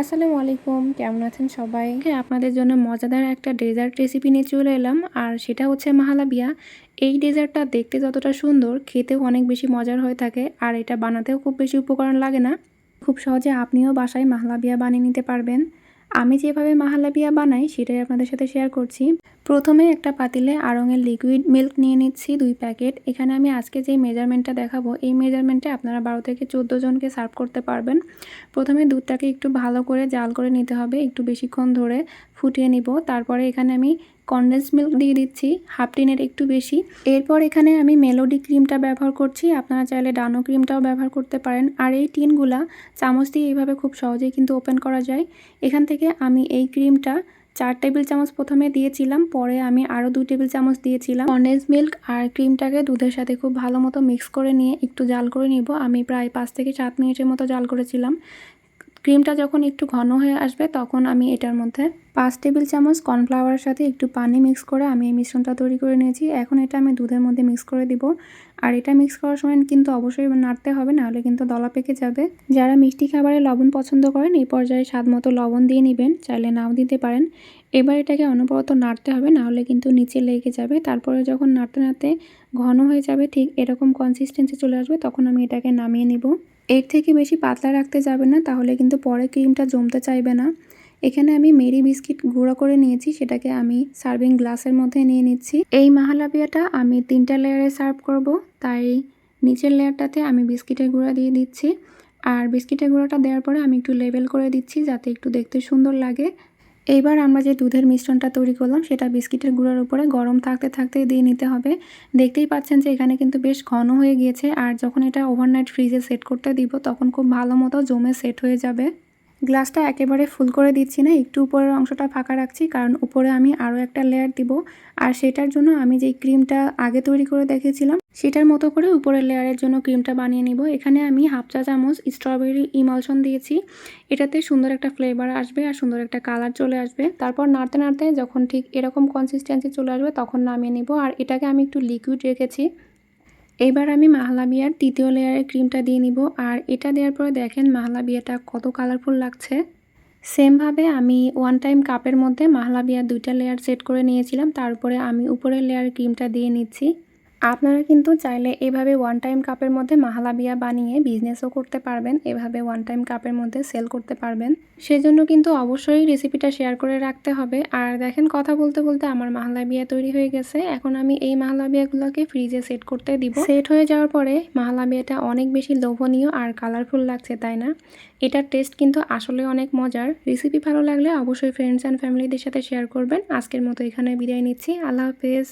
আসসালামু আলাইকুম, কেমন আছেন সবাই? হ্যাঁ আপনাদের জন্য মজাদার একটা ডেজার্ট রেসিপি নিয়ে চলে এলাম, আর সেটা হচ্ছে মাহালাবিয়া। এই ডেজার্টটা দেখতে যতটা সুন্দর, খেতেও অনেক বেশি মজার হয়ে থাকে, আর এটা বানাতেও খুব বেশি উপকরণ লাগে না। খুব সহজে আপনিও বাসায় মাহালাবিয়া বানিয়ে নিতে পারবেন। আমি যেভাবে মাহালাবিয়া বানাই, সেটাই আপনাদের সাথে শেয়ার করছি। প্রথমে একটা পাতিলে আড়ঙের লিকুইড মিল্ক নিয়ে নিচ্ছি, দুই প্যাকেট। এখানে আমি আজকে যে মেজারমেন্টটা দেখাবো, এই মেজারমেন্টে আপনারা বারো থেকে চোদ্দ জনকে সার্ভ করতে পারবেন। প্রথমে দুধটাকে একটু ভালো করে জাল করে নিতে হবে, একটু বেশিক্ষণ ধরে ফুটিয়ে নিব। তারপরে এখানে আমি কনডেন্স মিল্ক দিয়ে দিচ্ছি হাফ টিনের একটু বেশি। এরপর এখানে আমি মেলোডি ক্রিমটা ব্যবহার করছি, আপনারা চাইলে ডানো ক্রিমটাও ব্যবহার করতে পারেন। আর এই টিনগুলা চামচ দিয়ে এইভাবে খুব সহজেই কিন্তু ওপেন করা যায়। এখান থেকে আমি এই ক্রিমটা চার টেবিল চামচ প্রথমে দিয়েছিলাম, পরে আমি আরও দুই টেবিল চামচ দিয়েছিলাম। কন্ডেন্স মিল্ক আর ক্রিমটাকে দুধের সাথে খুব ভালো মতো মিক্স করে নিয়ে একটু জাল করে নিব। আমি প্রায় পাঁচ থেকে সাত মিনিটের মতো জাল করেছিলাম। ক্রিমটা যখন একটু ঘন হয়ে আসবে, তখন আমি এটার মধ্যে পাঁচ টেবিল চামচ কর্নফ্লাওয়ারের সাথে একটু পানি মিক্স করে আমি এই মিশ্রণটা তৈরি করে নিয়েছি। এখন এটা আমি দুধের মধ্যে মিক্স করে দিব। আর এটা মিক্স করার সময় কিন্তু অবশ্যই নাড়তে হবে, নাহলে কিন্তু দলা পেকে যাবে। যারা মিষ্টি খাবারে লবণ পছন্দ করেন, এই পর্যায়ে স্বাদ মতো লবণ দিয়ে নেবেন, চাইলে নাও দিতে পারেন। এবার এটাকে অনবরত নাড়তে হবে, নাহলে কিন্তু নিচে লেগে যাবে। তারপরে যখন নাড়তে নাড়তে ঘন হয়ে যাবে, ঠিক এরকম কনসিস্টেন্সি চলে আসবে, তখন আমি এটাকে নামিয়ে নিব। এর থেকে বেশি পাতলা রাখতে যাবে না, তাহলে কিন্তু পরে ক্রিমটা জমতে চাইবে না। এখানে আমি মেরি বিস্কিট গুঁড়ো করে নিয়েছি, সেটাকে আমি সার্ভিং গ্লাসের মধ্যে নিয়ে নিচ্ছি। এই মাহালাবিয়াটা আমি তিনটা লেয়ারে সার্ভ করব, তাই নিচের লেয়ারটাতে আমি বিস্কিটের গুঁড়া দিয়ে দিচ্ছি। আর বিস্কিটের গুঁড়োটা দেওয়ার পরে আমি একটু লেবেল করে দিচ্ছি, যাতে একটু দেখতে সুন্দর লাগে। এইবার আমরা যে দুধের মিশ্রণটা তৈরি করলাম, সেটা বিস্কিটের গুঁড়োর উপরে গরম থাকতে থাকতে দিয়ে নিতে হবে। দেখতেই পাচ্ছেন যে এখানে কিন্তু বেশ ঘন হয়ে গিয়েছে, আর যখন এটা ওভারনাইট ফ্রিজে সেট করতে দিব, তখন খুব ভালো মতো জমে সেট হয়ে যাবে। গ্লাসটা একেবারে ফুল করে দিচ্ছি না, একটু উপরের অংশটা ফাঁকা রাখছি, কারণ উপরে আমি আরও একটা লেয়ার দিব। আর সেটার জন্য আমি যেই ক্রিমটা আগে তৈরি করে দেখেছিলাম, সেটার মতো করে উপরের লেয়ারের জন্য ক্রিমটা বানিয়ে নিব। এখানে আমি হাফ চা চামচ স্ট্রবেরি ইমালশন দিয়েছি। এটাতে সুন্দর একটা ফ্লেভার আসবে আর সুন্দর একটা কালার চলে আসবে। তারপর নাড়তে নাড়তে যখন ঠিক এরকম কনসিস্টেন্সি চলে আসবে, তখন নামিয়ে নিব। আর এটাকে আমি একটু লিকুইড রেখেছি। এবার আমি মাহলাবিয়ার তৃতীয় লেয়ারের ক্রিমটা দিয়ে নিব, আর এটা দেওয়ার পরে দেখেন মাহলাবিয়াটা কত কালারফুল লাগছে। সেমভাবে আমি ওয়ান টাইম কাপের মধ্যে মাহলাবিয়ার দুইটা লেয়ার সেট করে নিয়েছিলাম, তারপরে আমি উপরের লেয়ার ক্রিমটা দিয়ে নিচ্ছি। আপনারা কিন্তু চাইলে এভাবে ওয়ান টাইম কাপের মধ্যে মাহালাবিয়া বানিয়ে বিজনেসও করতে পারবেন, এভাবে ওয়ান টাইম কাপের মধ্যে সেল করতে পারবেন। সেজন্য কিন্তু অবশ্যই রেসিপিটা শেয়ার করে রাখতে হবে। আর দেখেন, কথা বলতে বলতে আমার মাহালাবিয়া তৈরি হয়ে গেছে। এখন আমি এই মাহালাবিয়াগুলোকে ফ্রিজে সেট করতে দিব। সেট হয়ে যাওয়ার পরে মাহালাবিয়াটা অনেক বেশি লোভনীয় আর কালারফুল লাগছে, তাই না? এটার টেস্ট কিন্তু আসলে অনেক মজার। রেসিপি ভালো লাগলে অবশ্যই ফ্রেন্ডস অ্যান্ড ফ্যামিলিদের সাথে শেয়ার করবেন। আজকের মতো এখানে বিদায় নিচ্ছি। আল্লাহ হাফেজ।